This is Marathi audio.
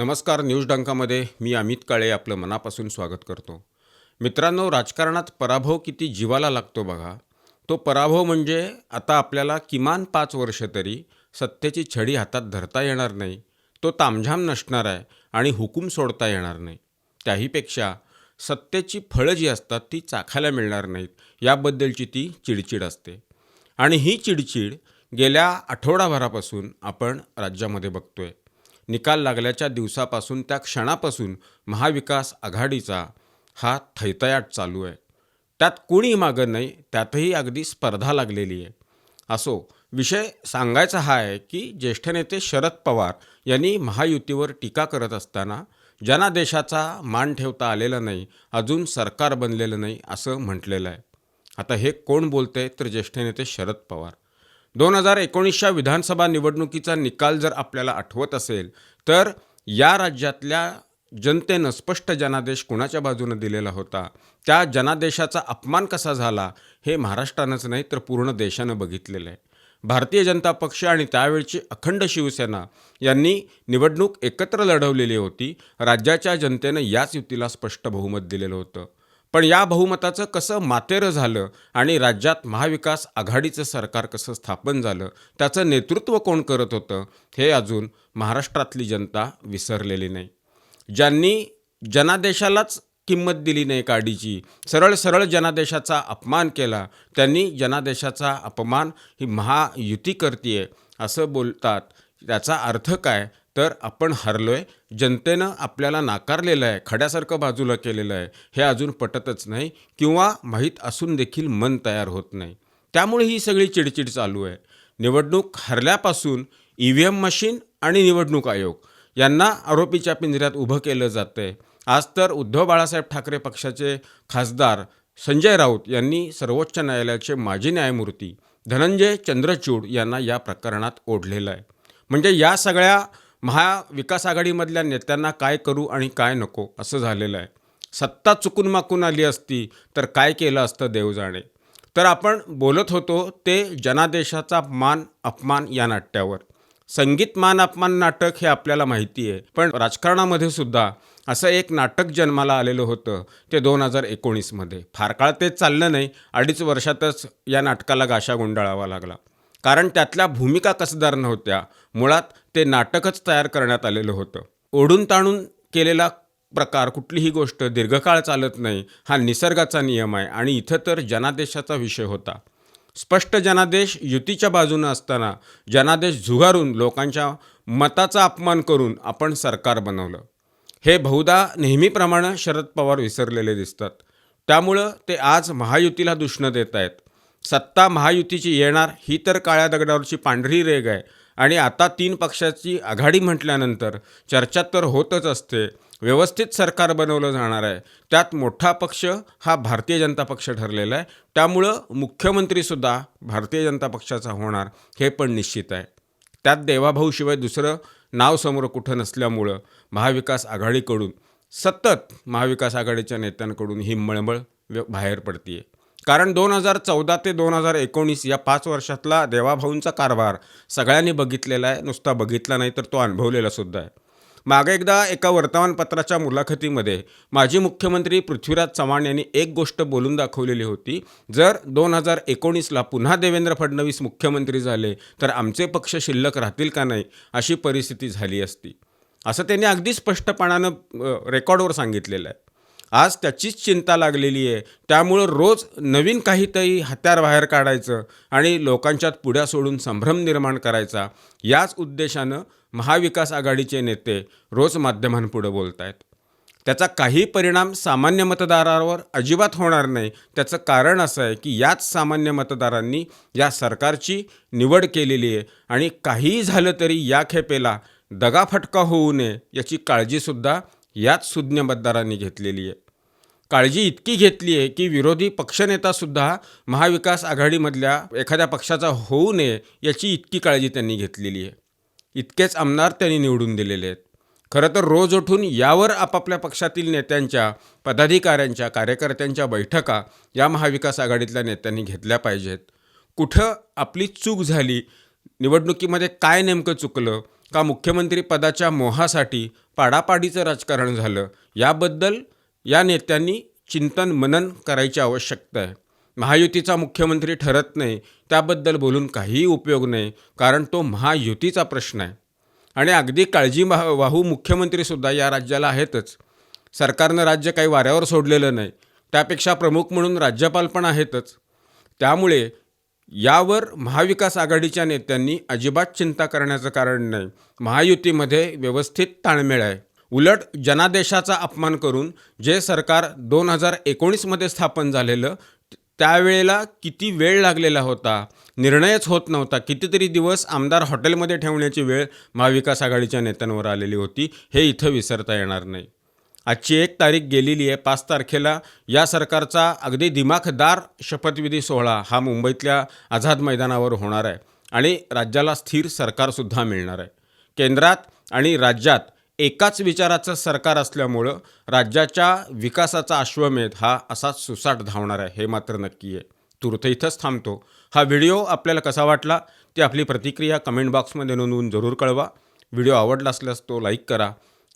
नमस्कार न्यूज डंकामध्ये मी अमित काळे आपलं मनापासून स्वागत करतो. मित्रांनो राजकारणात पराभव किती जीवाला लागतो बघा. तो पराभव म्हणजे आता आपल्याला किमान पाच वर्ष तरी सत्तेची छडी हातात धरता येणार नाही. तो तामझाम नसणार आहे आणि हुकूम सोडता येणार नाही. त्याहीपेक्षा सत्तेची फळं जी असतात ती चाखायला मिळणार नाहीत. याबद्दलची ती चिडचिड असते. आणि ही चिडचिड गेल्या आठवडाभरापासून आपण राज्यामध्ये बघतोय. निकाल लागल्याच्या दिवसापासून त्या क्षणापासून महाविकास आघाडीचा हा थैतयाट चालू आहे. त्यात कोणी मागं नाही त्यातही अगदी स्पर्धा लागलेली आहे. असो विषय सांगायचा हा आहे की ज्येष्ठ नेते शरद पवार यांनी महायुतीवर टीका करत असताना जनादेशाचा मान ठेवता आलेला नाही अजून सरकार बनलेलं नाही असं म्हटलेलं आहे. आता हे कोण बोलतंय तर ज्येष्ठ नेते शरद पवार. दोन हजार एकोणीसच्या विधानसभा निवडणुकीचा निकाल जर आपल्याला आठवत असेल तर या राज्यातल्या जनतेनं स्पष्ट जनादेश कुणाच्या बाजूनं दिलेला होता? त्या जनादेशाचा अपमान कसा झाला हे महाराष्ट्रानंच नाही तर पूर्ण देशानं बघितलेलं आहे. भारतीय जनता पक्ष आणि त्यावेळची अखंड शिवसेना यांनी निवडणूक एकत्र लढवलेली होती. राज्याच्या जनतेनं याच युतीला स्पष्ट बहुमत दिलेलं होतं. पण या बहुमताचं कसं मातेरं झालं आणि राज्यात महाविकास आघाडीचं सरकार कसं स्थापन झालं त्याचं नेतृत्व कोण करत होतं हे अजून महाराष्ट्रातली जनता विसरलेली नाही. ज्यांनी जनादेशालाच किंमत दिली नाही काडीची सरळ सरळ जनादेशाचा अपमान केला त्यांनी जनादेशाचा अपमान ही महायुती करतीये असं बोलतात. त्याचा अर्थ काय? तर आपण हरलो आहे जनतेनं आपल्याला नाकारलेलं आहे खड्यासारखं बाजूला केलेलं आहे हे अजून पटतच नाही किंवा माहीत असून देखील मन तयार होत नाही. त्यामुळे ही सगळी चिडचिड चालू आहे. निवडणूक हरल्यापासून ई व्ही एम मशीन आणि निवडणूक आयोग यांना आरोपीच्या पिंजऱ्यात उभं केलं जातं आहे आज तर उद्धव बाळासाहेब ठाकरे पक्षाचे खासदार संजय राऊत यांनी सर्वोच्च न्यायालयाचे माजी न्यायमूर्ती धनंजय चंद्रचूड यांना या प्रकरणात ओढलेलं आहे. म्हणजे या सगळ्या महाविकास आघाडीमधल्या नेत्यांना काय करू आणि काय नको असं झालेलं आहे. सत्ता चुकून माकून आली असती तर काय केलं असतं देव जाणे तर आपण बोलत होतो ते जनादेशाचा मान अपमान या नाट्यावर. संगीत मान अपमान नाटक हे आपल्याला माहिती आहे. पण राजकारणामध्ये सुद्धा असं एक नाटक जन्माला आलेलं होतं ते दोन हजार एकोणीसमध्ये. फार काळ ते चाललं नाही अडीच वर्षातच या नाटकाला गाशा गुंडाळावा लागला. कारण त्यातल्या भूमिका कसदार नव्हत्या. मुळात ते नाटकच तयार करण्यात आलेलं होतं. ओढून ताणून केलेला प्रकार कुठलीही गोष्ट दीर्घकाळ चालत नाही हा निसर्गाचा नियम आहे आणि इथं तर जनादेशाचा विषय होता. स्पष्ट जनादेश युतीच्या बाजूनं असताना जनादेश झुगारून लोकांच्या मताचा अपमान करून आपण सरकार बनवलं. हे बहुधा नेहमीप्रमाणे शरद पवार विसरलेले दिसतात. त्यामुळं ते आज महायुतीला दुष्ण देत आहेत सत्ता महायुतीची येणार ही तर काळ्या दगडावरची पांढरी रेग आहे. आणि आता तीन पक्षाची आघाडी म्हटल्यानंतर चर्चा तर होतच असते. व्यवस्थित सरकार बनवलं जाणार आहे. त्यात मोठा पक्ष हा भारतीय जनता पक्ष ठरलेला आहे. त्यामुळं मुख्यमंत्रीसुद्धा भारतीय जनता पक्षाचा होणार हे पण निश्चित आहे. त्यात देवाभाऊशिवाय दुसरं नाव समोर कुठं नसल्यामुळं महाविकास आघाडीकडून सतत महाविकास आघाडीच्या नेत्यांकडून ही मळमळ व्य- बाहेर आहे कारण दोन हजार चौदा ते दोन हजार एकोणीस या पाच वर्षातला देवाभाऊंचा कारभार सगळ्यांनी बघितलेला आहे. नुसता बघितला नाही तर तो अनुभवलेला सुद्धा आहे. मागे एकदा एका वर्तमानपत्राच्या मुलाखतीमध्ये माजी मुख्यमंत्री पृथ्वीराज चव्हाण यांनी एक गोष्ट बोलून दाखवलेली होती जर दोन हजार एकोणीसला पुन्हा देवेंद्र फडणवीस मुख्यमंत्री झाले तर आमचे पक्ष शिल्लक राहतील का नाही अशी परिस्थिती झाली असती. असं त्यांनी अगदी स्पष्टपणानं रेकॉर्डवर सांगितलेलं आहे. आज त्याचीच चिंता लागलेली आहे. त्यामुळं रोज नवीन काहीतरी हत्यार बाहेर काढायचं आणि लोकांच्यात पुढ्या सोडून संभ्रम निर्माण करायचा याच उद्देशानं महाविकास आघाडीचे नेते रोज माध्यमांपुढं बोलत आहेत त्याचा काही परिणाम सामान्य मतदारावर अजिबात होणार नाही. त्याचं कारण असं आहे की याच सामान्य मतदारांनी या सरकारची निवड केलेली आहे आणि काहीही झालं तरी या खेपेला दगाफटका होऊ नये याची काळजीसुद्धा याच सुज्ञ मतदारांनी घेतलेली आहे. काळजी इतकी घेतली आहे की विरोधी पक्षनेतासुद्धा महाविकास आघाडीमधल्या एखाद्या पक्षाचा होऊ नये याची इतकी काळजी त्यांनी घेतलेली आहे. इतकेच आमदार त्यांनी निवडून दिलेले आहेत. खरं तर रोज उठून यावर आपापल्या पक्षातील नेत्यांच्या पदाधिकाऱ्यांच्या कार्यकर्त्यांच्या बैठका या महाविकास आघाडीतल्या नेत्यांनी घेतल्या पाहिजेत. कुठं आपली चूक झाली निवडणुकीमध्ये काय नेमकं चुकलं का मुख्यमंत्री पदाच्या मोहासाठी पाडापाडीचं राजकारण झालं? याबद्दल या नेत्यांनी चिंतन मनन करायची आवश्यकता आहे. महायुतीचा मुख्यमंत्री ठरत नाही त्याबद्दल बोलून काहीही उपयोग नाही कारण तो महायुतीचा प्रश्न आहे. आणि अगदी काळजी वाहू मुख्यमंत्रीसुद्धा या राज्याला आहेतच. सरकारनं राज्य काही वाऱ्यावर सोडलेलं नाही. त्यापेक्षा प्रमुख म्हणून राज्यपाल पण आहेतच. त्यामुळे यावर महाविकास आघाडीच्या नेत्यांनी अजिबात चिंता करण्याचं कारण नाही. महायुतीमध्ये व्यवस्थित ताळमेळ आहे. उलट जनादेशाचा अपमान करून जे सरकार दोन हजार एकोणीसमध्ये स्थापन झालेलं त्यावेळेला किती वेळ लागलेला होता? निर्णयच होत नव्हता. कितीतरी दिवस आमदार हॉटेलमध्ये ठेवण्याची वेळ महाविकास आघाडीच्या नेत्यांवर आलेली होती. हे इथं विसरता येणार नाही. आजची एक तारीख गेलेली आहे पाच तारखेला. या सरकारचा अगदी दिमाखदार शपथविधी सोहळा हा मुंबईतल्या आझाद मैदानावर होणार आहे आणि राज्याला स्थिर सरकारसुद्धा मिळणार आहे. केंद्रात आणि राज्यात एकाच विचाराचं सरकार असल्यामुळं राज्याच्या विकासाचा अश्वमेध हा असाच सुसाट धावणार आहे हे मात्र नक्की आहे. तुर्त इथंच थांबतो. हा व्हिडिओ आपल्याला कसा वाटला ती आपली प्रतिक्रिया कमेंट बॉक्समध्ये नोंदवून जरूर कळवा. व्हिडिओ आवडला असल्यास तो लाईक करा.